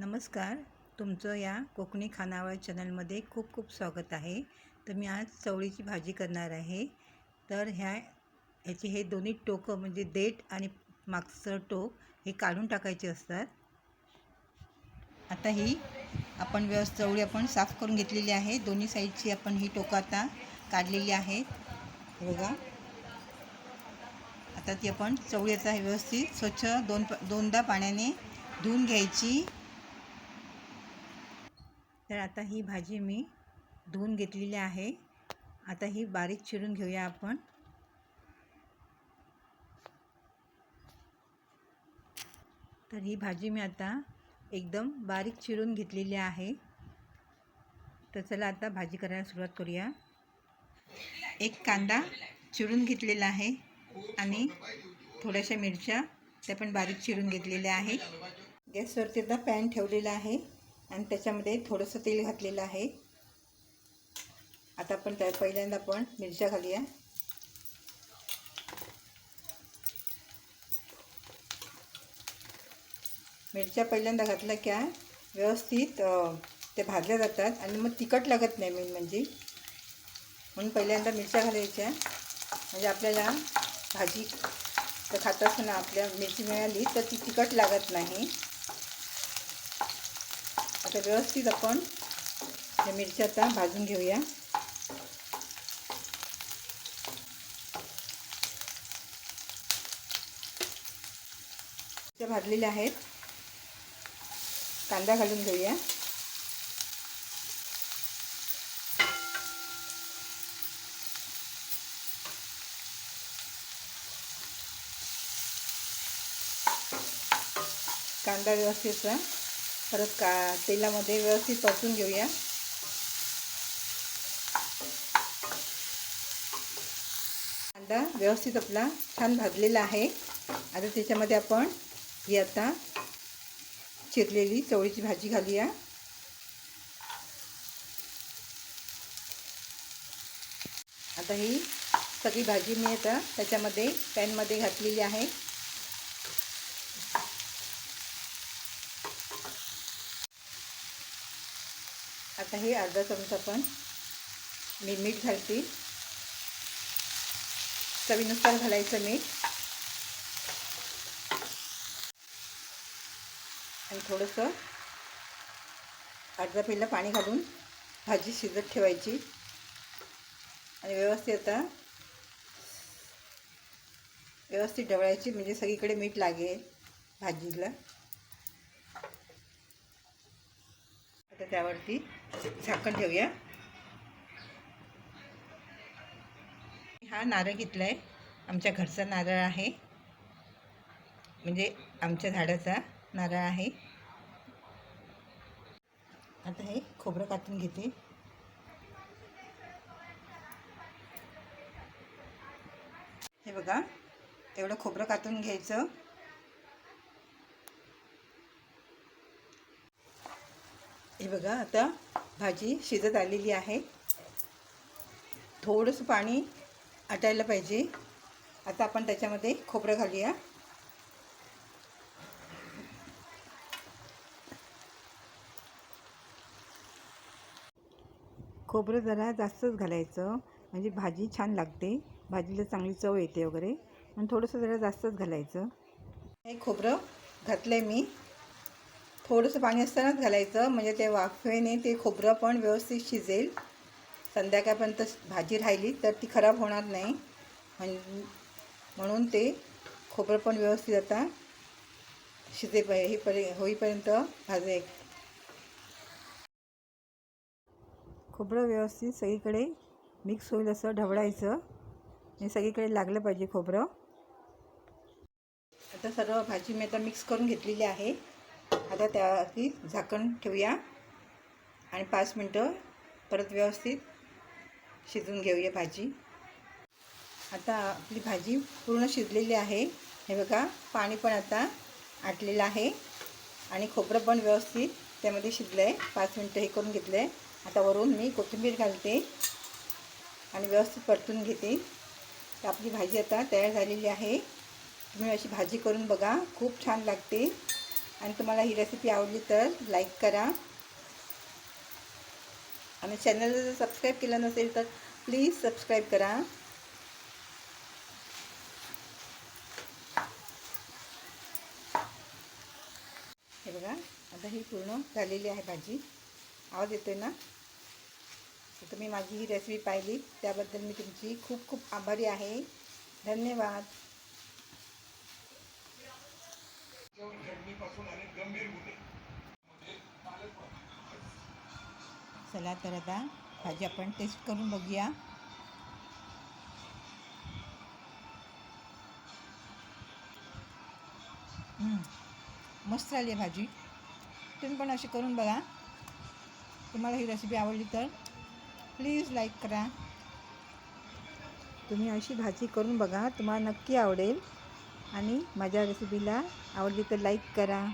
नमस्कार. तुमचं या कोकणी खानावळ चॅनलमध्ये खूप खूप स्वागत आहे. तर मी आज चवळीची भाजी करणार आहे. तर ह्या ह्याचे हे दोन्ही टोकं म्हणजे देठ आणि मागचं टोक हे काढून टाकायचे असतात. आता ही आपण व्यवस्थित चवळी आपण साफ करून घेतलेली आहे. दोन्ही साईडची आपण ही टोकं आता काढलेली आहेत. बघा. आता ती आपण चवळी आता व्यवस्थित स्वच्छ दोन प दोनदा पाण्याने धुवून घ्यायची. तर आता ही भाजी मी धुवून घेतलेली आहे. आता ही बारीक चिरून घेऊया आपण. तर ही भाजी मी आता एकदम बारीक चिरून घेतलेली आहे. तर चला आता भाजी करायला सुरुवात करूया. एक कांदा चिरून घेतलेला आहे आणि थोड्याशा मिरच्या त्या पण बारीक चिरून घेतलेल्या आहे गॅसवरती आता पॅन ठेवलेला आहे. आणि त्याच्यामध्ये थोडंसं तेल घातलेलं आहे. आता आपण त्या पहिल्यांदा आपण मिरच्या घालूया. मिरच्या पहिल्यांदा घातल्या की व्यवस्थित ते भाजल्या जातात आणि मग तिखट लागत नाही मेन म्हणजे. म्हणून पहिल्यांदा मिरच्या घालायच्या. म्हणजे आपल्याला भाजी तर खात असताना आपल्या मिरची मिळाली तर ती तिखट लागत नाही. आता व्यवस्थित आपण या मिरच्या आता भाजून घेऊया. त्या भाजलेल्या आहेत. कांदा घालून घेऊया. कांदा व्यवस्थित परत का तेलामध्ये व्यवस्थित परतून घेऊया. कांदा व्यवस्थित आपला छान भाजलेला आहे. आता त्याच्यामध्ये आपण ही आता चिरलेली चवळीची भाजी घालूया. आता ही सगळी भाजी मी आता त्याच्यामध्ये पॅनमध्ये घातलेली आहे. आता हे अर्धा चमचा पण मी मीठ घालते. चवीनुसार घालायचं मीठ. आणि थोडंसं अर्धा पेला पाणी घालून भाजी शिजत ठेवायची. आणि व्यवस्थित आता व्यवस्थित ढवळायची म्हणजे सगळीकडे मीठ लागेल भाजीला. तर त्यावरती झाकण ठेवूया. हा नारळ घेतला आहे आमच्या घरचा नारळ आहे. म्हणजे आमच्या झाडाचा नारळ आहे. आता हे खोबरं कापून घेते. हे बघा एवढं खोबरं कातून घ्यायचं. हे बघा आता भाजी शिजत आलेली आहे. थोडंसं पाणी आटायला पाहिजे. आता आपण त्याच्यामध्ये खोबरं घालूया. खोबरं जरा जास्तच घालायचं. म्हणजे भाजी छान लागते. भाजीला चांगली चव येते वगैरे. आणि थोडंसं जरा जास्तच घालायचं. हे खोबरं घातलं आहे मी. थोडंसं पाणी असतानाच घालायचं. म्हणजे ते वाफेने ते खोबरं पण व्यवस्थित शिजेल. संध्याकाळपर्यंत भाजी राहिली तर ती खराब होणार नाही. म्हणून ते खोबरं पण व्यवस्थित आता शिजे पाहिजे हे पर्य होईपर्यंत भाजे खोबरं व्यवस्थित सगळीकडे मिक्स होईल असं ढवळायचं. आणि सगळीकडे लागलं पाहिजे खोबरं. आता सर्व भाजी मी आता मिक्स करून घेतलेली आहे. आता त्यावरती झाकण ठेवूया. आणि पाच मिनटं परत व्यवस्थित शिजून घेऊया भाजी. आता आपली भाजी पूर्ण शिजलेली आहे. हे बघा पाणी पण आता आटलेलं आहे. आणि खोबरं पण व्यवस्थित त्यामध्ये शिजलं आहे पाच मिनटं हे करून घेतलं आहे आता वरून मी कोथिंबीर घालते. आणि व्यवस्थित परतून घेते. तर आपली भाजी आता तयार झालेली आहे. तुम्ही अशी भाजी करून बघा. खूप छान लागते. आणि तुम्हाला ही रेसिपी आवडली तर लाईक करा. आणि चॅनलला जर सबस्क्राईब केलं नसेल तर प्लीज सबस्क्राईब करा. हे बघा आता ही पूर्ण झालेली आहे भाजी. आवाज येतोय ना? तुम्ही माझी ही रेसिपी पाहिली त्याबद्दल मी तुमची खूप खूप आभारी आहे. धन्यवाद. चला तर आता भाजी आपण टेस्ट करून बघूया. मस्त आली आहे भाजी. तुम्ही पण अशी करून बघा. तुम्हाला ही रेसिपी आवडली तर प्लीज लाईक करा. तुम्ही अशी भाजी करून बघा तुम्हाला नक्की आवडेल. आणि माझ्या रेसिपीला आवडली तर लाईक करा.